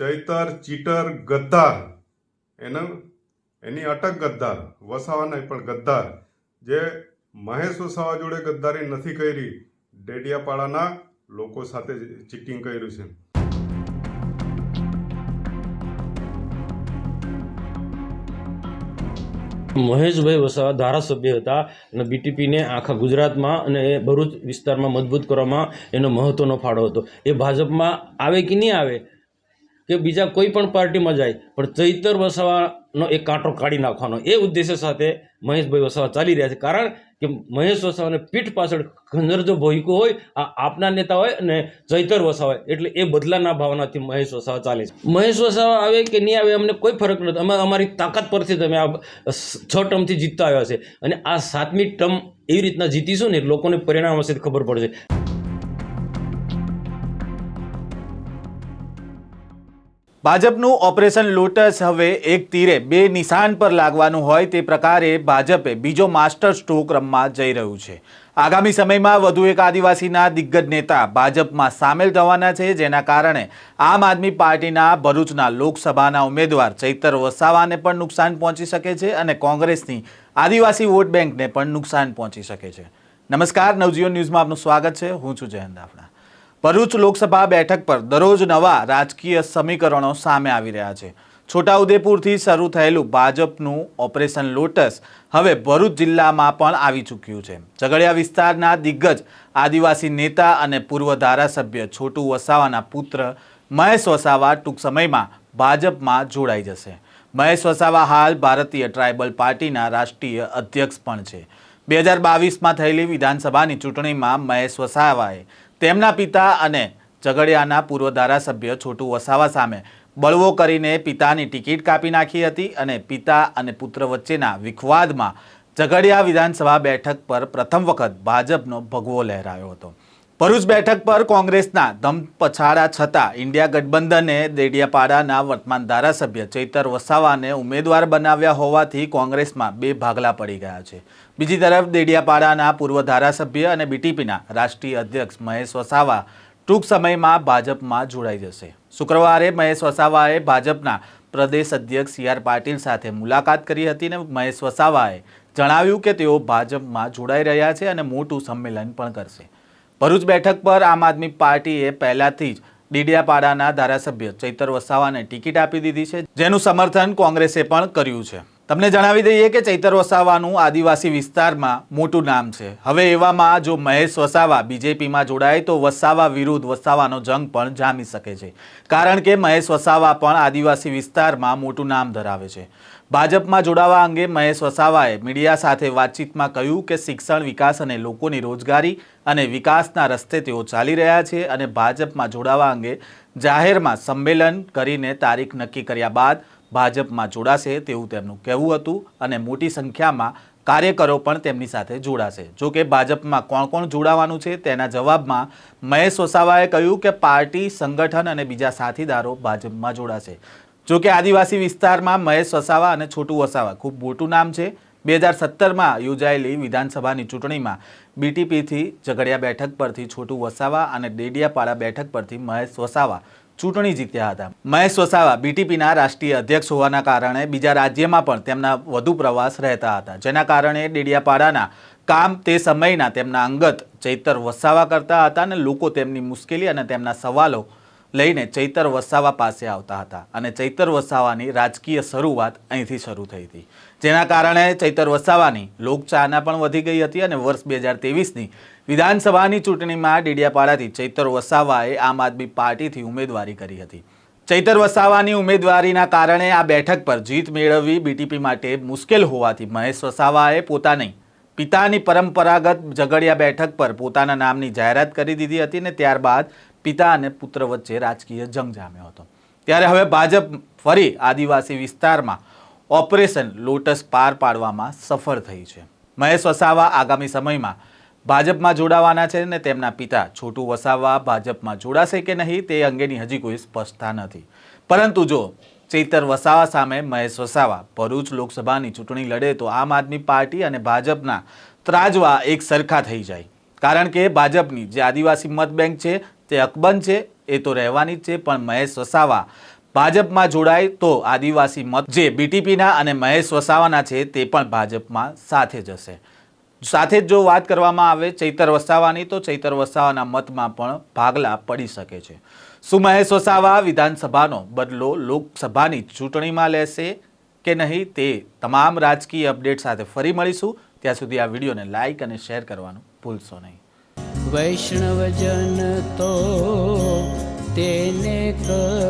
ચૈતર, ચીટર, ગદ્દાર. એનો એની અટક ગદ્દાર, વસાવા નહીં, પણ ગદ્દાર. જે મહેશ વસાવા જોડે ગદ્દારી નથી કરી, ડેડિયાપાડાના લોકો સાથે ચીટિંગ કર્યું છે. મહેશભાઈ વસાવા ધારાસભ્ય હતા અને બીટીપીને આખા ગુજરાતમાં અને એ ભરૂચ વિસ્તારમાં મજબૂત કરવામાં એનો મહત્ત્વનો ફાળો હતો. એ ભાજપમાં આવે કે નહીં આવે કે બીજા કોઈ પણ પાર્ટીમાં જાય, પણ ચૈતર વસાવાનો એક કાંટો કાઢી નાખવાનો. એ ઉદ્દેશ્ય સાથે મહેશભાઈ વસાવા ચાલી રહ્યા છે. કારણ કે મહેશ વસાવાને પીઠ પાછળ ખંજર જો ભોયકું હોય, આ આપના નેતા હોય અને ચૈતર વસાવા હોય. એટલે એ બદલાના ભાવનાથી મહેશ વસાવા ચાલે છે. મહેશ વસાવા આવે કે નહીં આવે, અમને કોઈ ફરક નથી. અમે અમારી તાકાત પરથી તમે આ છ ટર્મથી જીતતા આવ્યા છે. અને આ સાતમી ટર્મ એવી રીતના જીતીશું ને, લોકોને પરિણામ હશે ખબર પડશે. ભાજપનું ઓપરેશન લોટસ હવે એક તીરે બે નિશાન પર લાગવાનું હોય તે પ્રકારે ભાજપે બીજો માસ્ટર સ્ટ્રોક રમવા જઈ રહ્યું છે. આગામી સમયમાં વધુ એક આદિવાસીના દિગ્ગજ નેતા ભાજપમાં સામેલ થવાના છે, જેના કારણે આમ આદમી પાર્ટીના ભરૂચના લોકસભાના ઉમેદવાર ચૈતર વસાવાને પણ નુકસાન પહોંચી શકે છે અને કોંગ્રેસની આદિવાસી વોટ બેંકને પણ નુકસાન પહોંચી શકે છે. નમસ્કાર, નવજીવન ન્યૂઝમાં આપનું સ્વાગત છે. હું છું જયંત દાફડા ભરૂચ લોકસભા બેઠક પર દરરોજ નવા રાજકીય સમીકરણો સામે આવી રહ્યા છે. છોટાઉદેપુરથી શરૂ થયેલું ભાજપનું ઓપરેશન લોટસ હવે ભરૂચ જિલ્લામાં પણ આવી ચૂક્યું છે. ઝઘડિયા વિસ્તારના દિગ્ગજ આદિવાસી નેતા અને પૂર્વ ધારાસભ્ય છોટુ વસાવાના પુત્ર મહેશ વસાવા ટૂંક સમયમાં ભાજપમાં જોડાઈ જશે. મહેશ વસાવા હાલ ભારતીય ટ્રાઇબલ પાર્ટીના રાષ્ટ્રીય અધ્યક્ષ પણ છે. બે હજાર બાવીસમાં થયેલી વિધાનસભાની ચૂંટણીમાં મહેશ વસાવાએ તેમના પિતા અને ઝઘડિયાના પૂર્વ ધારાસભ્ય છોટુ વસાવા સામે બળવો કરીને પિતાની ટિકિટ કાપી નાખી હતી અને પિતા અને પુત્ર વચ્ચેના વિખવાદમાં ઝઘડિયા વિધાનસભા બેઠક પર પ્રથમ વખત ભાજપનો ભગવો લહેરાયો હતો. ભરૂચ બેઠક પર કોંગ્રેસના ધમપછાડા છતાં ઇન્ડિયા ગઠબંધને દેડિયાપાડાના વર્તમાન ધારાસભ્ય ચૈતર વસાવાને ઉમેદવાર બનાવ્યા હોવાથી કોંગ્રેસમાં બે ભાગલા પડી ગયા છે. બીજી તરફ દેડિયાપાડાના પૂર્વ ધારાસભ્ય અને બીટીપીના રાષ્ટ્રીય અધ્યક્ષ મહેશ વસાવા ટૂંક સમયમાં ભાજપમાં જોડાઈ જશે. શુક્રવારે મહેશ વસાવાએ ભાજપના પ્રદેશ અધ્યક્ષ સી આર પાટીલ સાથે મુલાકાત કરી હતી અને મહેશ વસાવાએ જણાવ્યું કે તેઓ ભાજપમાં જોડાઈ રહ્યા છે અને મોટું સંમેલન પણ કરશે. ભરૂચ બેઠક પર આમ આદમી પાર્ટીએ પહેલાથી જ ડીડિયાપાડાના ધારાસભ્ય ચૈતર વસાવાને ટિકિટ આપી દીધી છે, જેનું સમર્થન કોંગ્રેસે પણ કર્યું છે. તમને જણાવી દઈએ કે ચૈતર વસાવાનું આદિવાસી વિસ્તારમાં મોટું નામ છે. હવે એવામાં જો મહેશ વસાવા બીજેપીમાં જોડાય તો વસાવા વિરુદ્ધ વસાવાનો જંગ પણ જામી શકે છે. કારણ કે મહેશ વસાવા પણ આદિવાસી વિસ્તારમાં મોટું નામ ધરાવે છે. ભાજપમાં જોડાવા અંગે મહેશ વસાવાએ મીડિયા સાથે વાતચીતમાં કહ્યું કે શિક્ષણ વિકાસ અને લોકોની રોજગારી અને વિકાસના રસ્તે તેઓ ચાલી રહ્યા છે અને ભાજપમાં જોડાવા અંગે જાહેરમાં સંમેલન કરીને તારીખ નક્કી કર્યા બાદ ભાજપમાં જોડાશે તેવું તેમનું કહેવું હતું અને મોટી સંખ્યામાં કાર્યકરો પણ તેમની સાથે જોડાશે. જો કે ભાજપમાં કોણ કોણ જોડાવાનું છે તેના જવાબમાં મહેશ વસાવાએ કહ્યું કે પાર્ટી, સંગઠન અને બીજા સાથીદારો ભાજપમાં જોડાશે. જો કે આદિવાસી વિસ્તારમાં મહેશ વસાવા અને છોટુ વસાવા ખૂબ મોટું નામ છે. બે હજાર સત્તરમાં યોજાયેલી વિધાનસભાની ચૂંટણીમાં બીટીપીથી ઝઘડિયા બેઠક પરથી છોટુ વસાવા અને ડેડિયાપાડા બેઠક પરથી મહેશ વસાવા ચૂંટણી જીત્યા હતા. મહેશ વસાવા બીટીપીના રાષ્ટ્રીય અધ્યક્ષ હોવાના કારણે બીજા રાજ્યમાં પણ તેમના વધુ પ્રવાસ રહેતા હતા. જેના કારણે ડેડિયાપાડાના કામ તે સમયના તેમના અંગત ચૈતર વસાવા કરતા હતા અને લોકો તેમની મુશ્કેલી અને તેમના સવાલો લઈને ચૈતર વસાવા પાસે આવતા હતા અને ચૈતર વસાવાની રાજકીય શરૂઆત અહીંથી શરૂ થઈ હતી. જેના કારણે ચૈતર વસાવાની લોકચાહના પણ વધી ગઈ હતી અને વર્ષ બે હજાર તેવીસની વિધાનસભાની ચૂંટણીમાં ડેડિયાપાડાથી ચૈતર વસાવાએ આમ આદમી પાર્ટીથી ઉમેદવારી કરી હતી. ચૈતર વસાવાની ઉમેદવારીના કારણે આ બેઠક પર જીત મેળવવી બીટીપી માટે મુશ્કેલ હોવાથી મહેશ વસાવાએ પોતાની પિતાની પરંપરાગત ઝઘડિયા બેઠક પર પોતાના નામની જાહેરાત કરી દીધી હતી અને ત્યારબાદ પિતા અને પુત્ર વચ્ચે રાજકીય જંગ જામ્યો હતો. ત્યારે હવે ભાજપ ફરી આદિવાસી વિસ્તારમાં ઓપરેશન લોટસ પાર પાડવામાં સફળ થઈ છે. મહેશ વસાવા આગામી સમયમાં ભાજપમાં જોડાવાના છે અને તેમના પિતા છોટુ વસાવા ભાજપમાં જોડાશે કે નહીં તે અંગેની હજી કોઈ સ્પષ્ટતા નથી. પરંતુ જો ચેતર વસાવા સામે મહેશ વસાવા ભરૂચ લોકસભાની ચૂંટણી લડે તો આમ આદમી પાર્ટી અને ભાજપના ત્રાજવા એક સરખા થઈ જાય. કારણ કે ભાજપની જે આદિવાસી મત બેંક છે, તે અકબંધ છે, એ તો રહેવાની જ છે, પણ મહેશ વસાવા ભાજપમાં જોડાય તો આદિવાસી મત જે બીટીપીના અને મહેશ વસાવાના છે, તે પણ ભાજપમાં સાથે જશે સાથે જ જો વાત કરવામાં આવે ચૈતર વસાવાની, તો ચૈતર વસાવાના મતમાં પણ ભાગલા પડી શકે છે. શું મહેશ વસાવા વિધાનસભાનો બદલો લોકસભાની ચૂંટણીમાં લેશે કે નહીં, તે તમામ રાજકીય અપડેટ સાથે ફરી મળીશું. ત્યાં સુધી આ વિડીયોને લાઇક અને શેર કરવાનું ભૂલશો નહીં. વૈષ્ણવજન તો તેને કર